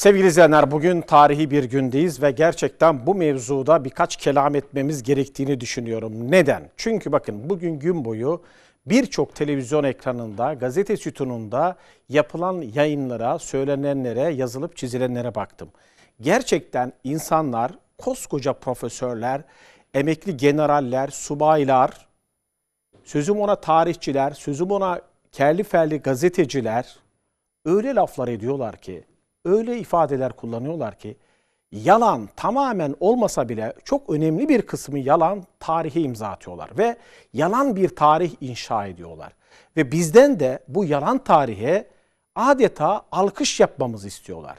Sevgili izleyenler bugün tarihi bir gündeyiz ve gerçekten bu mevzuda birkaç kelam etmemiz gerektiğini düşünüyorum. Neden? Çünkü bakın bugün gün boyu birçok televizyon ekranında, gazete sütununda yapılan yayınlara, söylenenlere, yazılıp çizilenlere baktım. Gerçekten insanlar, koskoca profesörler, emekli generaller, subaylar, sözüm ona tarihçiler, sözüm ona kerli felli gazeteciler öyle laflar ediyorlar ki, öyle ifadeler kullanıyorlar ki yalan tamamen olmasa bile çok önemli bir kısmı yalan tarihe imza atıyorlar ve yalan bir tarih inşa ediyorlar. Ve bizden de bu yalan tarihe adeta alkış yapmamızı istiyorlar.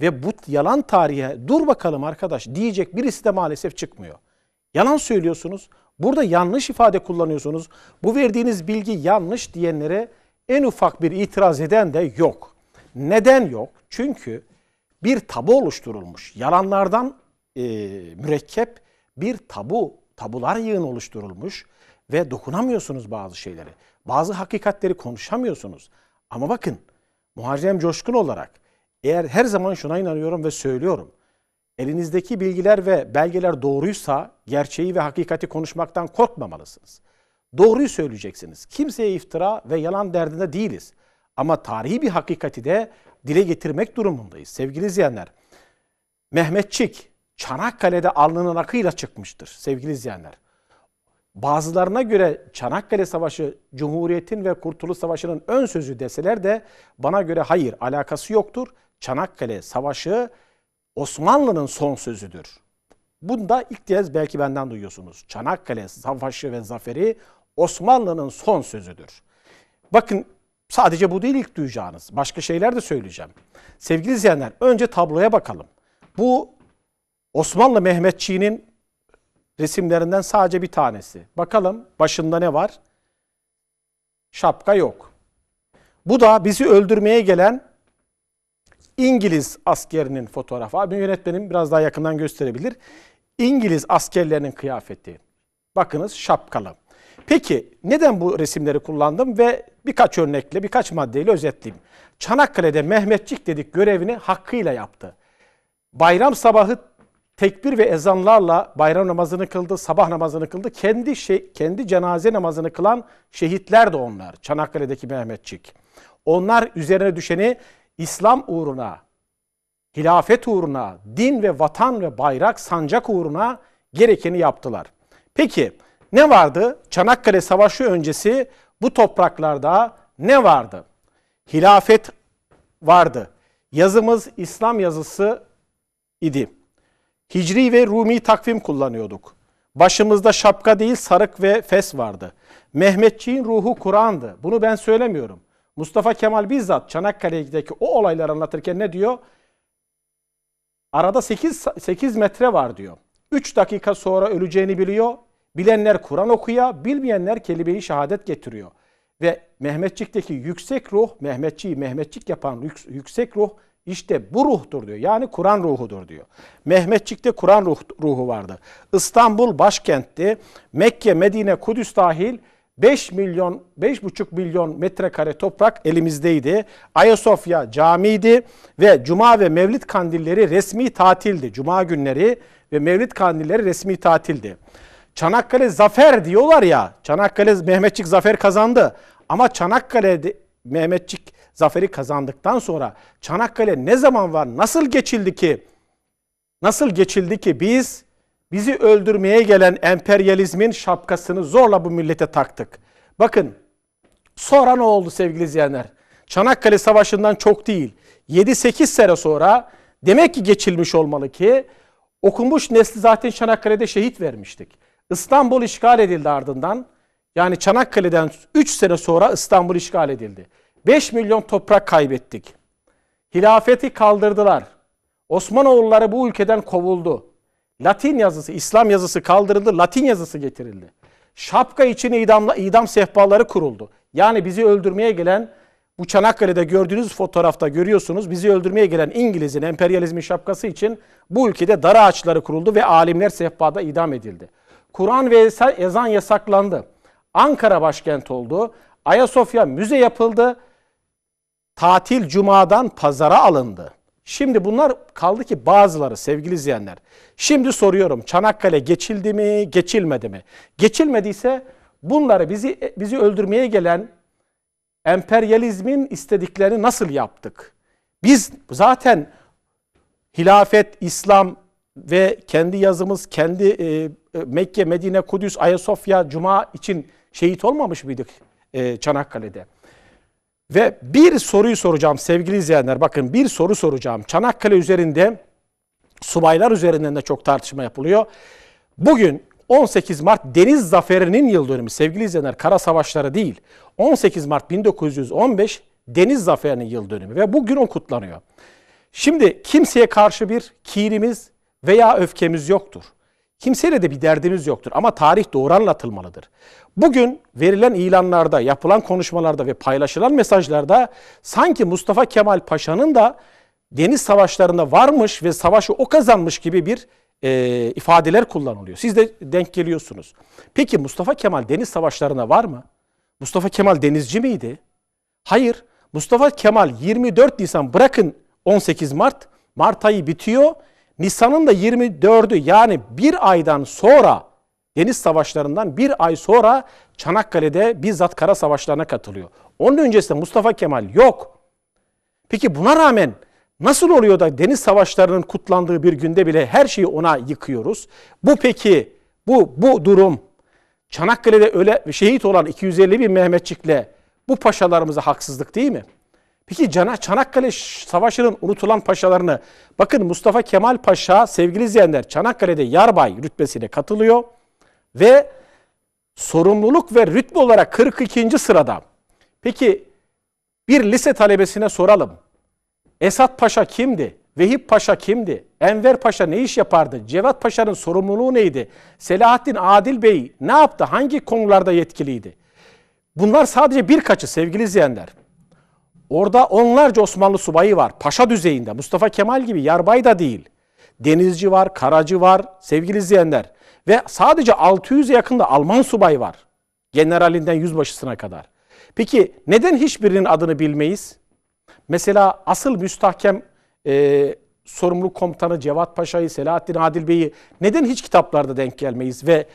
Ve bu yalan tarihe dur bakalım arkadaş diyecek birisi de maalesef çıkmıyor. Yalan söylüyorsunuz. Burada yanlış ifade kullanıyorsunuz. Bu verdiğiniz bilgi yanlış diyenlere en ufak bir itiraz eden de yok. Neden yok? Çünkü bir tabu oluşturulmuş. Yalanlardan e, mürekkep bir tabu, tabular yığını oluşturulmuş ve dokunamıyorsunuz bazı şeyleri. Bazı hakikatleri konuşamıyorsunuz. Ama bakın Muharrem Coşkun olarak eğer her zaman şuna inanıyorum ve söylüyorum. Elinizdeki bilgiler ve belgeler doğruysa gerçeği ve hakikati konuşmaktan korkmamalısınız. Doğruyu söyleyeceksiniz. Kimseye iftira ve yalan derdinde değiliz. Ama tarihi bir hakikati de dile getirmek durumundayız. Sevgili izleyenler, Mehmetçik Çanakkale'de alnının akıyla çıkmıştır sevgili izleyenler. Bazılarına göre Çanakkale Savaşı Cumhuriyet'in ve Kurtuluş Savaşı'nın ön sözü deseler de bana göre hayır alakası yoktur. Çanakkale Savaşı Osmanlı'nın son sözüdür. Bunda ilk kez belki benden duyuyorsunuz. Çanakkale Savaşı ve Zaferi Osmanlı'nın son sözüdür. Bakın sadece bu değil ilk duyacağınız. Başka şeyler de söyleyeceğim. Sevgili izleyenler önce tabloya bakalım. Bu Osmanlı Mehmetçiğinin resimlerinden sadece bir tanesi. Bakalım başında ne var? Şapka yok. Bu da bizi öldürmeye gelen İngiliz askerinin fotoğrafı. Abi yönetmenim biraz daha yakından gösterebilir. İngiliz askerlerinin kıyafeti. Bakınız şapkalı. Peki neden bu resimleri kullandım ve birkaç örnekle, birkaç maddeyle özetleyeyim. Çanakkale'de Mehmetçik dedik görevini hakkıyla yaptı. Bayram sabahı tekbir ve ezanlarla bayram namazını kıldı, sabah namazını kıldı. Kendi şey, kendi cenaze namazını kılan şehitler de onlar. Çanakkale'deki Mehmetçik. Onlar üzerine düşeni İslam uğruna, hilafet uğruna, din ve vatan ve bayrak sancak uğruna gerekeni yaptılar. Peki ne vardı? Çanakkale Savaşı öncesi bu topraklarda ne vardı? Hilafet vardı. Yazımız İslam yazısı idi. Hicri ve Rumi takvim kullanıyorduk. Başımızda şapka değil sarık ve fes vardı. Mehmetçiğin ruhu Kur'an'dı. Bunu ben söylemiyorum. Mustafa Kemal bizzat Çanakkale'deki o olayları anlatırken ne diyor? Arada 8, 8 metre var diyor. 3 dakika sonra öleceğini biliyor. Bilenler Kur'an okuyor, bilmeyenler kelime-i şehadet getiriyor. Ve Mehmetçik'teki yüksek ruh, Mehmetçiyi Mehmetçik yapan yüksek ruh işte bu ruhtur diyor. Yani Kur'an ruhudur diyor. Mehmetçik'te Kur'an ruh, ruhu vardı. İstanbul başkentti. Mekke, Medine, Kudüs dahil 5 milyon, 5,5 milyon metrekare toprak elimizdeydi. Ayasofya camiydi ve Cuma ve Mevlid kandilleri resmi tatildi. Cuma günleri ve Mevlid kandilleri resmi tatildi. Çanakkale zafer diyorlar ya. Çanakkale Mehmetçik zafer kazandı. Ama Çanakkale'de Mehmetçik zaferi kazandıktan sonra Çanakkale ne zaman var? Nasıl geçildi ki? Nasıl geçildi ki biz bizi öldürmeye gelen emperyalizmin şapkasını zorla bu millete taktık. Bakın sonra ne oldu sevgili izleyenler? Çanakkale Savaşı'ndan çok değil. 7-8 sene sonra demek ki geçilmiş olmalı ki okumuş nesli zaten Çanakkale'de şehit vermiştik. İstanbul işgal edildi ardından. Yani Çanakkale'den 3 sene sonra İstanbul işgal edildi. 5 milyon toprak kaybettik. Hilafeti kaldırdılar. Osmanoğulları bu ülkeden kovuldu. Latin yazısı, İslam yazısı kaldırıldı, Latin yazısı getirildi. Şapka için idamla, idam sehpaları kuruldu. Yani bizi öldürmeye gelen bu Çanakkale'de gördüğünüz fotoğrafta görüyorsunuz bizi öldürmeye gelen İngiliz'in emperyalizmin şapkası için bu ülkede dar ağaçları kuruldu ve alimler sehpada idam edildi. Kur'an ve ezan yasaklandı. Ankara başkent oldu. Ayasofya müze yapıldı. Tatil cumadan pazara alındı. Şimdi bunlar kaldı ki bazıları sevgili izleyenler. Şimdi soruyorum Çanakkale geçildi mi, geçilmedi mi? Geçilmediyse bunları bizi bizi öldürmeye gelen emperyalizmin istediklerini nasıl yaptık? Biz zaten hilafet, İslam ve kendi yazımız, kendi e, e, Mekke, Medine, Kudüs, Ayasofya, Cuma için şehit olmamış mıydık e, Çanakkale'de? Ve bir soruyu soracağım sevgili izleyenler. Bakın bir soru soracağım. Çanakkale üzerinde subaylar üzerinden de çok tartışma yapılıyor. Bugün 18 Mart Deniz Zaferi'nin yıl dönümü sevgili izleyenler. Kara savaşları değil. 18 Mart 1915 Deniz Zaferi'nin yıl dönümü ve bugün o kutlanıyor. Şimdi kimseye karşı bir kinimiz veya öfkemiz yoktur. Kimseyle de bir derdimiz yoktur ama tarih doğru anlatılmalıdır. Bugün verilen ilanlarda, yapılan konuşmalarda ve paylaşılan mesajlarda sanki Mustafa Kemal Paşa'nın da deniz savaşlarında varmış ve savaşı o kazanmış gibi bir e, ifadeler kullanılıyor. Siz de denk geliyorsunuz. Peki Mustafa Kemal deniz savaşlarına var mı? Mustafa Kemal denizci miydi? Hayır. Mustafa Kemal 24 Nisan bırakın 18 Mart, Mart ayı bitiyor. Nisan'ın da 24'ü yani bir aydan sonra deniz savaşlarından bir ay sonra Çanakkale'de bizzat kara savaşlarına katılıyor. Onun öncesinde Mustafa Kemal yok. Peki buna rağmen nasıl oluyor da deniz savaşlarının kutlandığı bir günde bile her şeyi ona yıkıyoruz? Bu peki bu bu durum Çanakkale'de öyle şehit olan 250 bin Mehmetçik'le bu paşalarımıza haksızlık değil mi? Peki Cana Çanakkale Savaşı'nın unutulan paşalarını bakın Mustafa Kemal Paşa sevgili izleyenler Çanakkale'de yarbay rütbesine katılıyor ve sorumluluk ve rütbe olarak 42. sırada. Peki bir lise talebesine soralım. Esat Paşa kimdi? Vehip Paşa kimdi? Enver Paşa ne iş yapardı? Cevat Paşa'nın sorumluluğu neydi? Selahattin Adil Bey ne yaptı? Hangi konularda yetkiliydi? Bunlar sadece birkaçı sevgili izleyenler. Orada onlarca Osmanlı subayı var. Paşa düzeyinde. Mustafa Kemal gibi yarbay da değil. Denizci var, karacı var sevgili izleyenler. Ve sadece 600'e yakında Alman subay var. Generalinden yüzbaşısına kadar. Peki neden hiçbirinin adını bilmeyiz? Mesela asıl müstahkem e, sorumlu komutanı Cevat Paşa'yı, Selahattin Adil Bey'i neden hiç kitaplarda denk gelmeyiz ve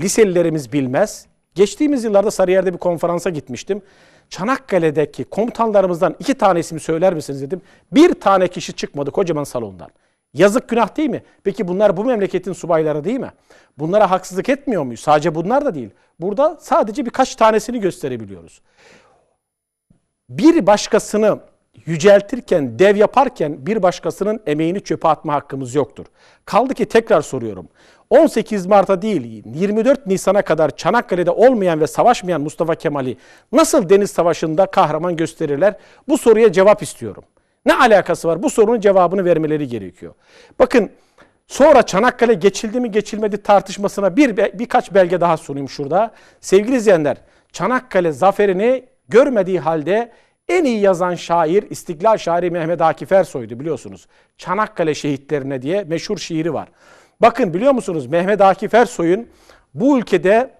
liselilerimiz bilmez? Geçtiğimiz yıllarda Sarıyer'de bir konferansa gitmiştim. Çanakkale'deki komutanlarımızdan iki tanesini söyler misiniz dedim. Bir tane kişi çıkmadı kocaman salondan. Yazık günah değil mi? Peki bunlar bu memleketin subayları değil mi? Bunlara haksızlık etmiyor muyuz? Sadece bunlar da değil. Burada sadece birkaç tanesini gösterebiliyoruz. Bir başkasını yüceltirken, dev yaparken bir başkasının emeğini çöpe atma hakkımız yoktur. Kaldı ki tekrar soruyorum. 18 Mart'a değil 24 Nisan'a kadar Çanakkale'de olmayan ve savaşmayan Mustafa Kemal'i nasıl Deniz Savaşı'nda kahraman gösterirler? Bu soruya cevap istiyorum. Ne alakası var? Bu sorunun cevabını vermeleri gerekiyor. Bakın sonra Çanakkale geçildi mi geçilmedi tartışmasına bir birkaç belge daha sunayım şurada. Sevgili izleyenler, Çanakkale zaferini görmediği halde en iyi yazan şair İstiklal şairi Mehmet Akif Ersoy'du biliyorsunuz. Çanakkale şehitlerine diye meşhur şiiri var. Bakın biliyor musunuz Mehmet Akif Ersoy'un bu ülkede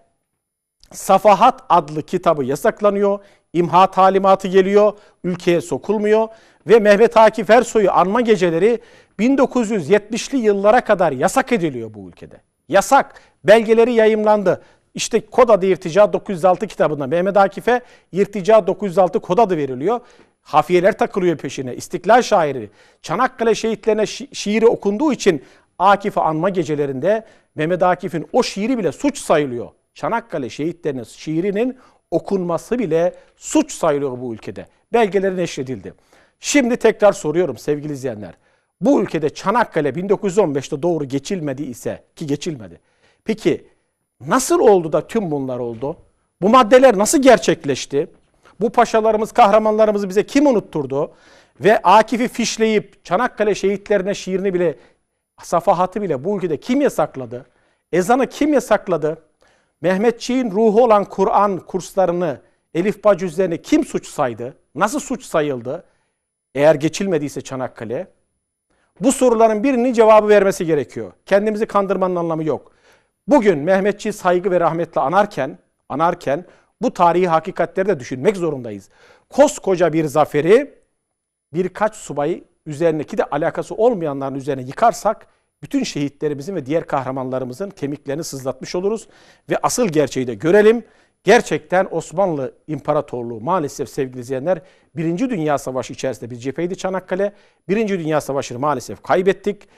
Safahat adlı kitabı yasaklanıyor. İmha talimatı geliyor. Ülkeye sokulmuyor. Ve Mehmet Akif Ersoy'u anma geceleri 1970'li yıllara kadar yasak ediliyor bu ülkede. Yasak. Belgeleri yayımlandı. İşte kod adı İrtica 906 kitabında Mehmet Akif'e İrtica 906 kod adı veriliyor. Hafiyeler takılıyor peşine. İstiklal şairi. Çanakkale şehitlerine şi- şiiri okunduğu için Akif'i anma gecelerinde Mehmet Akif'in o şiiri bile suç sayılıyor. Çanakkale şehitlerinin şiirinin okunması bile suç sayılıyor bu ülkede. Belgeleri neşredildi. Şimdi tekrar soruyorum sevgili izleyenler. Bu ülkede Çanakkale 1915'te doğru geçilmedi ise ki geçilmedi. Peki nasıl oldu da tüm bunlar oldu? Bu maddeler nasıl gerçekleşti? Bu paşalarımız, kahramanlarımızı bize kim unutturdu? Ve Akif'i fişleyip Çanakkale şehitlerine şiirini bile, safahatı bile bu ülkede kim yasakladı? Ezanı kim yasakladı? Mehmetçiğin ruhu olan Kur'an kurslarını, Elif Bacüzlerini kim suç saydı? Nasıl suç sayıldı? Eğer geçilmediyse Çanakkale, bu soruların birinin cevabı vermesi gerekiyor. Kendimizi kandırmanın anlamı yok. Bugün Mehmetçi saygı ve rahmetle anarken, anarken bu tarihi hakikatleri de düşünmek zorundayız. Koskoca bir zaferi birkaç subayı üzerindeki de alakası olmayanların üzerine yıkarsak bütün şehitlerimizin ve diğer kahramanlarımızın kemiklerini sızlatmış oluruz ve asıl gerçeği de görelim. Gerçekten Osmanlı İmparatorluğu maalesef sevgili izleyenler Birinci Dünya Savaşı içerisinde bir cepheydi Çanakkale. Birinci Dünya Savaşı'nı maalesef kaybettik.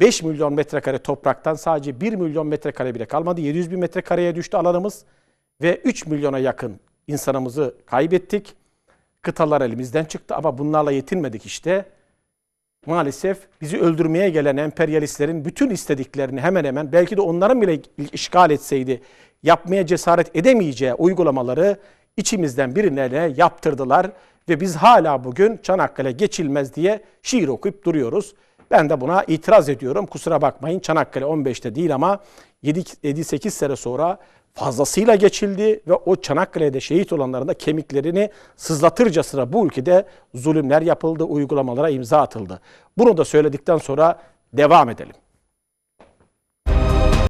5 milyon metrekare topraktan sadece 1 milyon metrekare bile kalmadı. 700 bin metrekareye düştü alanımız ve 3 milyona yakın insanımızı kaybettik. Kıtalar elimizden çıktı ama bunlarla yetinmedik işte. Maalesef bizi öldürmeye gelen emperyalistlerin bütün istediklerini hemen hemen belki de onların bile işgal etseydi yapmaya cesaret edemeyeceği uygulamaları içimizden birine yaptırdılar ve biz hala bugün Çanakkale geçilmez diye şiir okuyup duruyoruz. Ben de buna itiraz ediyorum. Kusura bakmayın Çanakkale 15'te değil ama 7-8 sene sonra fazlasıyla geçildi ve o Çanakkale'de şehit olanların da kemiklerini sızlatırcasına bu ülkede zulümler yapıldı, uygulamalara imza atıldı. Bunu da söyledikten sonra devam edelim.